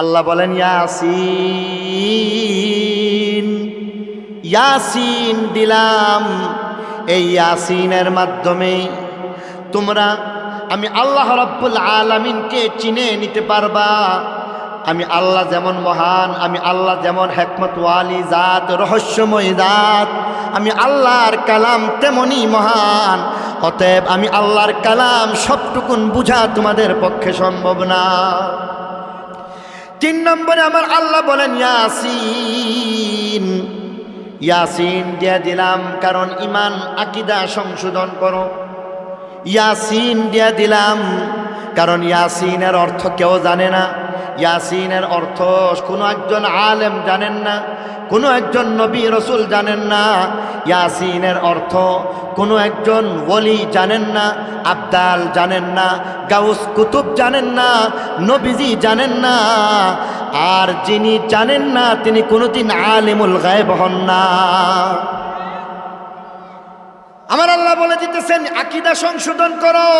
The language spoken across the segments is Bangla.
আল্লাহ বলেন, ইয়াসিন ইয়াসিন দিলাম। এই ইয়াসিনের মাধ্যমে তোমরা, আমি আল্লাহ রব্বুল আলমিনকে চিনে নিতে পারবা। আমি আল্লাহ যেমন মহান, আমি আল্লাহ যেমন হেকমত ওয়ালি জাত, রহস্যময় জাত, আমি আল্লাহর কালাম তেমনই মহান। অতএব আমি আল্লাহর কালাম সবটুকুন বুঝা তোমাদের পক্ষে সম্ভব না। তিন নম্বরে আমার আল্লাহ বলেন, ইয়াসিন। ইয়াসিন দিয়ে দিলাম, কারণ ইমান আকিদা সংশোধন করো। ইয়াসিন দিয়ে দিলাম, কারণ ইয়াসিনের অর্থ কেউ জানে না। ইয়াসিনের অর্থ কোনো একজন আলেম জানেন না, কোনো একজন নবী রসুল জানেন না। ইয়াসিনের অর্থ, কোনো একজন ওলি জানেন না, আবদাল জানেন না, গাউস কুতুব জানেন না, নবীজি জানেন না, আর যিনি জানেন না, তিনি কোনোদিন আলিমুল গায়েব হন না। আমার আল্লাহ বলে দিতেছেন, আকিদা সংশোধন করো।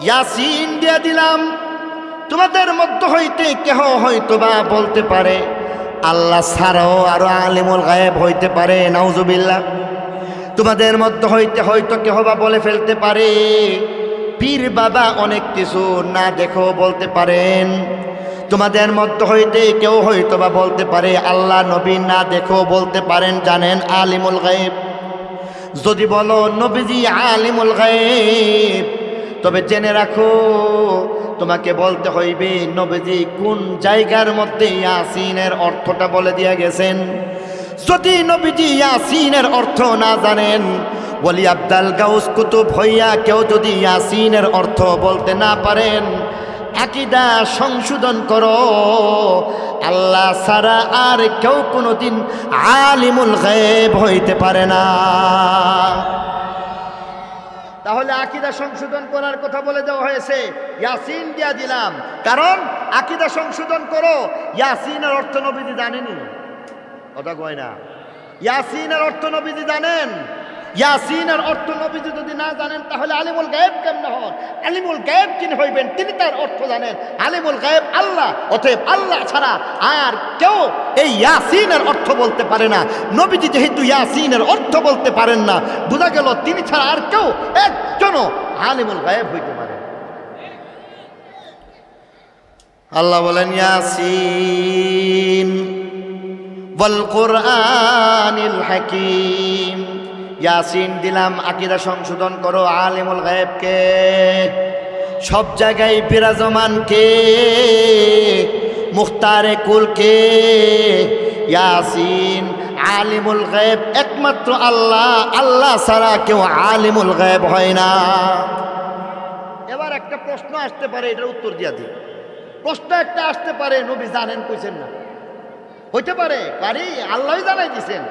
ইয়াসিন দিয়া দিলাম, তোমাদের মধ্য হইতে কেহ হয়তো বা বলতে পারে। আল্লাহ ছাড়াও আরও আলিমুল গায়েব হইতে পারে, নাউজুবিল্লাহ। তোমাদের মধ্য হইতে হয়তো কেহ বা বলে ফেলতে পারে, পীর বাবা অনেক কিছু না দেখো বলতে পারেন। তোমাদের মধ্য হইতে কেউ হয়তো বা বলতে পারে, আল্লাহ নবী না দেখো বলতে পারেন, জানেন আলিমুল গায়েব। যদি বলো, নবীজি আলিমুল গায়েব, তবে জেনে রাখো তোমাকে বলতে হইবে, নবীজি, কোন জায়গার মধ্যে ইয়াসিনের অর্থটা বলে দিয়া গেছেন? যদি নবীজি ইয়াসিনের অর্থ না জানেন বলি আব্দাল গাউস কুতুব হইয়া কেউ যদি ইয়াসিনের অর্থ বলতে না পারেন, আকিদা সংশোধন করো। আল্লাহ সারা আর কেউ কোনোদিন আলিমুল গায়েব হইতে পারে না। আকিদা সংশোধন করার কথা বলে দেওয়া হয়েছে। ইয়াসিন দিয়া দিলাম। কারণ, আকিদা সংশোধন করো। ইয়াসিনের অর্থ নবীজি জানেনি। কথা কয় না। ইয়াসিনের অর্থ নবীজি জানেন। ইয়াসিনের অর্থ নবীজি যদি না জানেন, তাহলে আলিমুল গায়েব কেমনে হন? আলিমুল গায়েব যিনি হইবেন, তিনি তার অর্থ জানেন। আলিমুল গায়েব আল্লাহ, অতএব আল্লাহ ছাড়া আর কেউ এই ইয়াসিনের অর্থ বলতে পারে না। নবীজি যেহেতু ইয়াসিনের অর্থ বলতে পারেন না, বোঝা গেল তিনি ছাড়া আর কেউ একজনও আলিমুল গায়েব হইতে পারে আল্লাহ বলেন, ইয়াসিন বল হাকিম। ইয়াসিন, দিলাম আকিরা সংশোধন করো আলিমুল গায়েবকে। সব জায়গায় বিরাজমান কে? মুখতারে কুল কে? ইয়াসিন, আলিমুল গায়েব, একমাত্র আল্লাহ আল্লাহ ছাড়া কেউ আলিমুল গায়েব হয় না। এবার একটা প্রশ্ন আসতে পারে, এটার উত্তর দিয়া দিই। প্রশ্ন একটা আসতে পারে, নবী জানেন কইছেন না। হইতে পারে, পারি আল্লাহ জানাই দিছেন।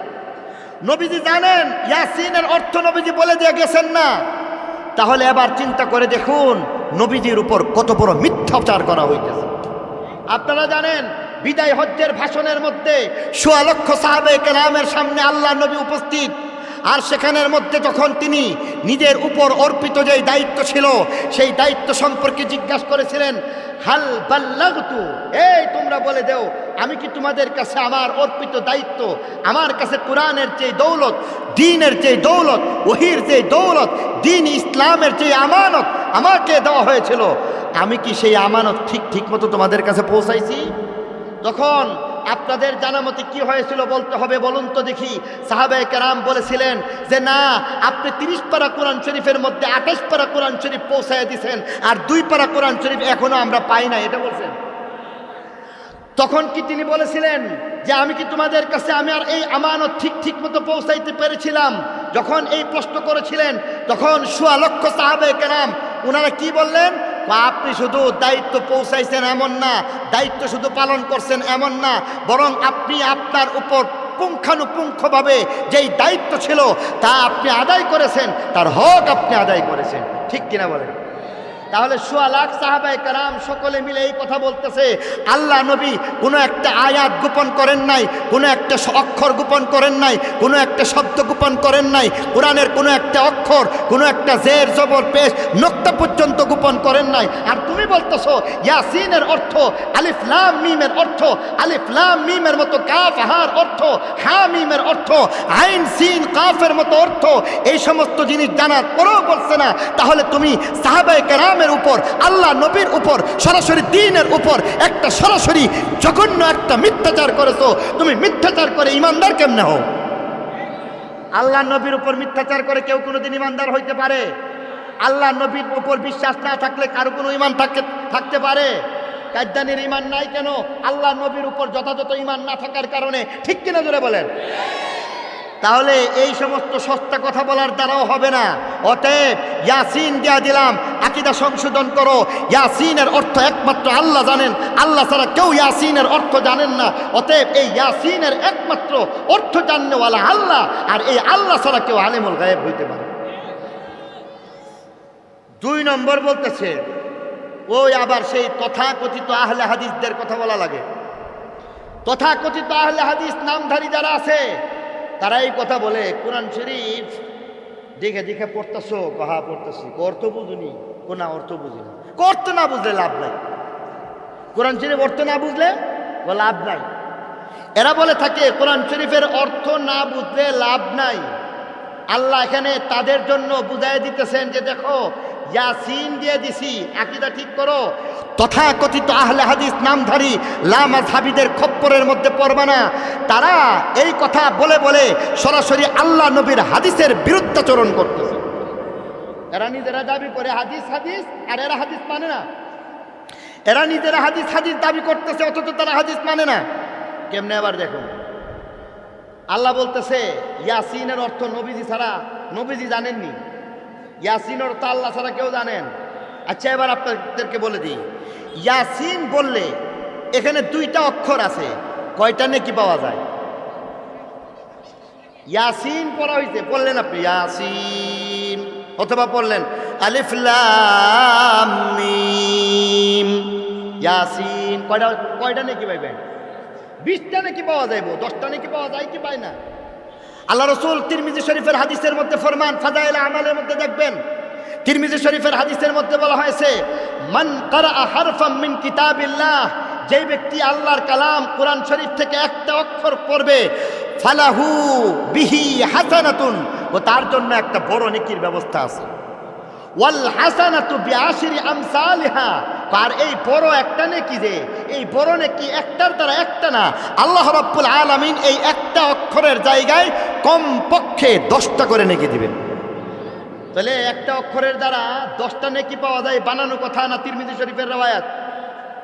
নবীজি জানেন, ইয়াসিনের অর্থ নবীজি বলে দিয়ে গেছেন না। তাহলে এবার চিন্তা করে দেখুন, নবীজির উপর কত বড় মিথ্যাচার করা হইতেছে। আপনারা জানেন, বিদায় হজ্জের ভাষণের মধ্যে সোয়া লক্ষ সাহাবে কেরামের সামনে আল্লাহ নবী উপস্থিত। আর সেখানের মধ্যে যখন তিনি নিজের উপর অর্পিত যে দায়িত্ব ছিল, সেই দায়িত্ব সম্পর্কে জিজ্ঞাসা করেছিলেন, হাল বাল্লাগতু? এই, তোমরা বলে দেও, আমি কি তোমাদের কাছে আমার অর্পিত দায়িত্ব, আমার কাছে কোরআনের যে দৌলত দিনের যে দৌলত, ওহির যে দৌলত দিন ইসলামের যে আমানত আমাকে দেওয়া হয়েছিল, আমি কি সেই আমানত ঠিক ঠিক মতো তোমাদের কাছে পৌঁছাইছি? তখন আপনাদের জানা মতে কি হয়েছিল বলতে হবে বলুন তো দেখি। সাহাবে কেরাম বলেছিলেন যে, না, আপনি তিরিশ পারা কোরআন শরীফের মধ্যে আঠাশ পারা কোরআন শরীফ পৌঁছায় দিছেন আর দুই পারা কোরআন শরীফ এখনও আমরা পাই না এটা বলছেন। তখন কি তিনি বলেছিলেন যে, আমি কি তোমাদের কাছে আমি আর এই আমানত ঠিক ঠিক মতো পৌঁছাইতে পেরেছিলাম? যখন এই প্রশ্ন করেছিলেন, তখন সোয়া লক্ষ সাহাবে কেরাম ওনারা কি বললেন? আপনি শুধু দায়িত্ব পৌঁছাইছেন এমন না, দায়িত্ব শুধু পালন করছেন এমন না, বরং আপনি আপনার উপর পুঙ্খানুপুঙ্খভাবে যেই দায়িত্ব ছিল তা আপনি আদায় করেছেন, তার হক আপনি আদায় করেছেন। ঠিক কিনা বলেন? তাহলে সোয়া লাখ সাহাবাই কারাম সকলে মিলে এই কথা বলতেছে, আল্লাহ নবী কোনো একটা আয়াত গোপন করেন নাই, কোনো একটা অক্ষর গোপন করেন নাই, কোনো একটা শব্দ গোপন করেন নাই, কোরআনের কোনো একটা অক্ষর, কোনো একটা জের, জবর, পেশ, নোক্তা পর্যন্ত গোপন করেন নাই। আর তুমি বলতেছো, ইয়াসিনের অর্থ, আলিফ লাম মিমের অর্থ, আলিফ লাম মিমের মতো কাফ হার অর্থ, হা মিমের অর্থ, আইন, সিন, কাফের মতো অর্থ, এই সমস্ত জিনিস জানার পরেও বলছে না। তাহলে তুমি সাহাবায়ে কেরামের উপর, আল্লাহ নবীর উপর, সরাসরি দিনের উপর একটা সরাসরি জঘন্য একটা মিথ্যাচার করেছ। তুমি মিথ্যাচার করে ইমানদার কেমনে হও? আল্লাহ নবীর উপর মিথ্যাচার করে কেউ কোনোদিন ইমানদার হইতে পারে? আল্লাহ নবীর উপর বিশ্বাস না থাকলে কারও কোনো ইমান থাকতে থাকতে পারে? কাদ্যানির ইমান নাই কেন? আল্লাহ নবীর উপর যথাযথ ইমান না থাকার কারণে, ঠিক কিনা জোরে বলেন? তাহলে এই সমস্ত সস্তা কথা বলার দ্বারাও হবে না। অতএব ইয়াসিন দিয়া দিলাম, আকিদা সংশোধন করো। ইয়াসিনের অর্থ একমাত্র আল্লাহ জানেন, আল্লাহ ছাড়া কেউ ইয়াসিনের অর্থ জানেন না। অতএব এই ইয়াসিনের একমাত্র অর্থ জাননেওয়ালা আল্লাহ, আর এই আল্লাহ ছাড়া কেউ আলেমুল গায়েব হইতে পারে দুই নম্বর বলতেছে, ওই আবার সেই তথাকথিত আহলে হাদিসদের কথা বলা লাগে। তথাকথিত আহলে হাদিস নামধারী যারা আছে তারা এই কথা বলে, কোরআন শরীফ। দেখে দেখে পড়তেছো কহা পড়তেছি। অর্থ বুঝুনি, কোনা অর্থ বুঝি না। অর্থ না বুঝলে লাভ নাই। কোরআন শরীফ অর্থ না বুঝলে লাভ নাই। এরা বলে থাকে, কোরআন শরীফের অর্থ না বুঝলে লাভ নাই। আল্লাহ এখানে তাদের জন্য বুঝাই দিতেছেন যে, দেখো, ইয়াসিন দিয়ে দিছি, আকিদা ঠিক করো। তথাকথিত আহলে হাদিস নামধারী লামাজ হাবিদের খপ্পরের মধ্যে পড়বে না তারা এই কথা বলে বলে সরাসরি আল্লাহ নবীর হাদিসের বিরুদ্ধাচরণ করতেছে। এরা নিজেরা দাবি করে হাদিস হাদিস, আর এরা হাদিস মানে না। এরা নিজেরা হাদিস হাদিস দাবি করতেছে, অথচ তারা হাদিস মানে না। কেমনে আবার দেখুন? আল্লাহ বলতেছে, ইয়াসিনের অর্থ নবীজি ছাড়া নবীজি জানেননি। ইয়াসিন অর্থ আল্লাহ ছাড়া কেউ জানেন। আচ্ছা এবার আপনাদেরকে বলে দিই। ইয়াসিন বললে, এখানে দুইটা অক্ষর আছে, কয়টা নেকি পাওয়া যায়? ইয়াসিন পড়া হয়েছে পড়লেন আপনি? ইয়াসিন, অথবা পড়লেন আলিফ লাম মিম। ইয়াসিন, কয়টা কয়টা নেকি পাইবেন? বিশটা নাকি পাওয়া যাইব, দশটা নাকি পাওয়া যায় কি পায় না? আল্লাহ রসুল তিরমিজি শরীফের হাদিসের মধ্যে ফরমান, ফাজাইল আমালের মধ্যে দেখবেন তিরমিজি শরীফের হাদিসের মধ্যে বলা হয়েছে, মান কারা হারফাম মিন কিতাবিল্লাহ যে ব্যক্তি আল্লাহর কালাম কোরআন শরীফ থেকে একটা অক্ষর পড়বে, ফালাহু বিহি হাসানাতুন ও তার জন্য একটা বড় নেকির ব্যবস্থা আছে। ওয়াল হাসানাতু বিআশরি আমসালিহা আর এই বড় একটা নেকি যে, এই বড় নেকি একটার দ্বারা একটা না, আল্লাহ রাব্বুল আলামিন এই একটা অক্ষরের জায়গায় কম পক্ষে দশটা করে নেকি দিবেন। তাহলে একটা অক্ষরের দ্বারা দশটা নেকি পাওয়া যায়, বানানো কথা না তিরমিজি শরীফের রেওয়ায়াত?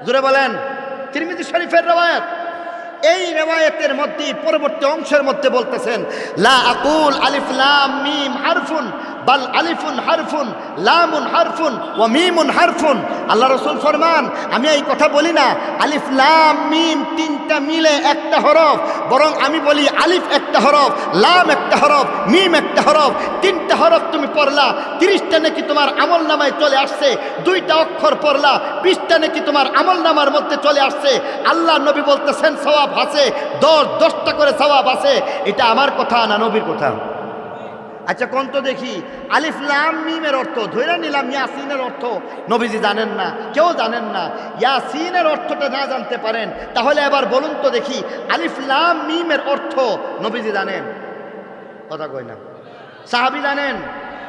জুড়ে বলেন, তিরমিজি শরীফের রেওয়ায়াত? এই রেওয়ায়তের মধ্যে পরবর্তী অংশের মধ্যে বলতেছেন, লা আকুল আলিফ লাম মিম হারফুন বাল আলিফুন হারফুন, লামুন হারফুন ও মিমুন হারফুন। আল্লাহ রসুল ফরমান, আমি এই কথা বলি না, আলিফ, লাম, মিম তিনটা মিলে একটা হরফ, বরং আমি বলি আলিফ একটা হরফ, লাম একটা হরফ, মিম একটা হরফ, তিনটা হরফ তুমি পড়লা, তিরিশটা নাকি তোমার আমল নামায় চলে আসছে, দুইটা অক্ষর পড়লা, বিশটা নাকি তোমার আমল নামার মধ্যে চলে আসছে। আল্লাহ নবী বলতেছেন, সওয়াব আছে, দশ, দশটা করে সওয়াব আছে। এটা আমার কথা না নবীর কথা? আচ্ছা কোন তো দেখি? আলিফ, লাম, মিমের অর্থ ধরে নিলাম ইয়াসিনের অর্থ। নবীজি জানেন না, কেউ জানেন না। ইয়াসিনের অর্থটা না জানতে পারেন, তাহলে এবার বলুন তো দেখি, আলিফ, লাম, মিমের অর্থ নবীজি জানেন। কথা কই না। সাহাবি জানেন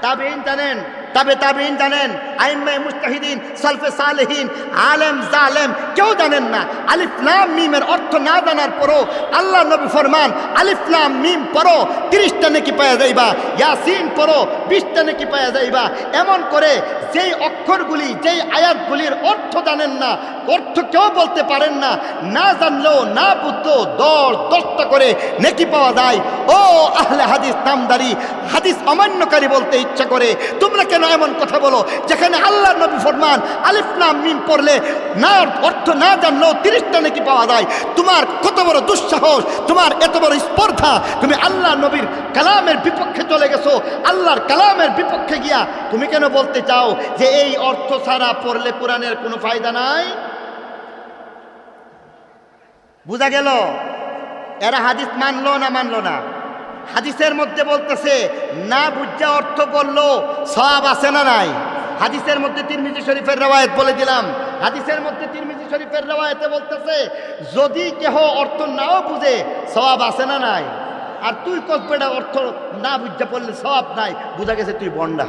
তাবেইন জানেন তাবে তাবিন জানেন আইম্মে মুস্তাহিদিন সালফে সালহীন, আলেম জালেম কেউ জানেন না। আলিফলাম মিমের অর্থ না জানার পরও আল্লাহ নবী ফরমান আলিফলাম মিম পড়ো, তিরিশটা নাকি পাওয়া যাইবা, ইয়াসিন পড়ো, বিশটা নাকি পাওয়া যাইবা। এমন করে যেই অক্ষরগুলি যেই আয়াতগুলির অর্থ জানেন না, অর্থ কেউ বলতে পারেন না না জানলেও, না বুঝতো দশ দশটা করে নেকি পাওয়া যায়। ও আহলে হাদিস নামদারি, হাদিস অমান্যকারী বলতে ইচ্ছা করে, তোমরা কেন এমন কথা বলো? যেখানে আল্লাহ নবী ফরমান, আলিফ নাম মিম পড়লে না অর্থ না জানলেও তিরিশটা নাকি পাওয়া যায়। তোমার কত বড় দুঃসাহস, তোমার এত বড় স্পর্ধা, তুমি আল্লাহ নবীর কালামের বিপক্ষে চলে গেছো, আল্লাহর কালামের বিপক্ষে গিয়া তুমি কেন বলতে চাও যে এই অর্থ ছাড়া পড়লে কোরআনের কোনো ফায়দা নাই। বুঝা গেল? এরা হাদিস মানলো না মানলো না? হাদিসের মধ্যে বলতেছে, না বুঝা অর্থ বলল সব আছে না নাই? হাদিসের মধ্যে তিরমিজি শরীফের রেওয়ায়ত বলে দিলাম। হাদিসের মধ্যে তিরমিজি শরীফের রেওয়ায়তে বলতেছে, যদি কেহ অর্থ নাও বুঝে সবাব আছে না নাই? আর তুই কসবেটা অর্থ না বুঝা পড়লে সবাব নাই। বুঝা গেছে তুই বন্ডা।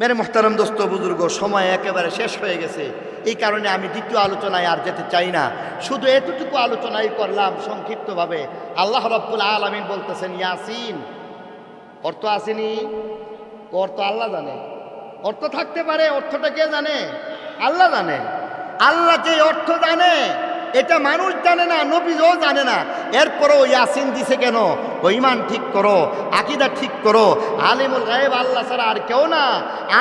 মেরে মোহতারাম দোস্ত বুজুর্গ, সময় একেবারে শেষ হয়ে গেছে। এই কারণে আমি দ্বিতীয় আলোচনায় আর যেতে চাই না। শুধু এতটুকু আলোচনাই করলাম সংক্ষিপ্তভাবে। আল্লাহ রব্বুল আলমিন বলতেছেন, ইয়াসিন। অর্থ আসেনি। অর্থ আল্লাহ জানে। অর্থ থাকতে পারে, অর্থটা কে জানে? আল্লাহ জানে। আল্লাহ যে অর্থ জানে এটা মানুষ জানে না, নবীও জানে না। এরপরও ইয়াসিন দিছে কেন? ইমান ঠিক করো, আকিদা ঠিক করো। আলিমুল গায়েব আল্লাহ ছাড়া আর কেউ না।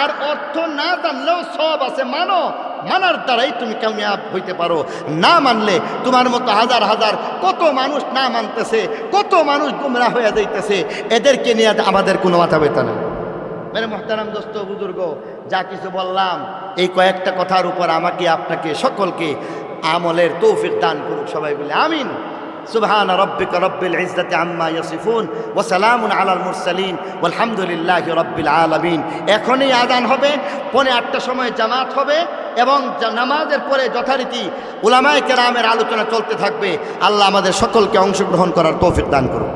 আর অর্থ না জানলেও সব আছে, মানো। মানার দ্বারাই তুমি কামিয়াব হইতে পারো। না মানলে তোমার মতো হাজার হাজার কত মানুষ না মানতেছে, কত মানুষ গুমরা হয়ে যাইতেছে। এদেরকে নিয়ে আমাদের কোনো মাথা ব্যথা নেই। মেরে মোহতারাম দোস্ত, বুজুর্গ, যা কিছু বললাম, এই কয়েকটা কথার উপর আমাকে, আপনাকে, সকলকে আমলের তৌফিক দান করুক সবাই বলে, আমিন। সুবহান রব্বিক রব্বিল ইজ্জতি আম্মা ইয়াসিফুন ওয়া সালামুন আলাল মুরসালিন ওয়ালহামদুলিল্লাহি রব্বিল আলামিন। এখনই আজান হবে, পৌনে আটটার সময় জামাত হবে এবং নামাজের পরে যথারীতি উলামায়ে কেরামের আলোচনা চলতে থাকবে। আল্লাহ আমাদের সকলকে অংশগ্রহণ করার তৌফিক দান করুন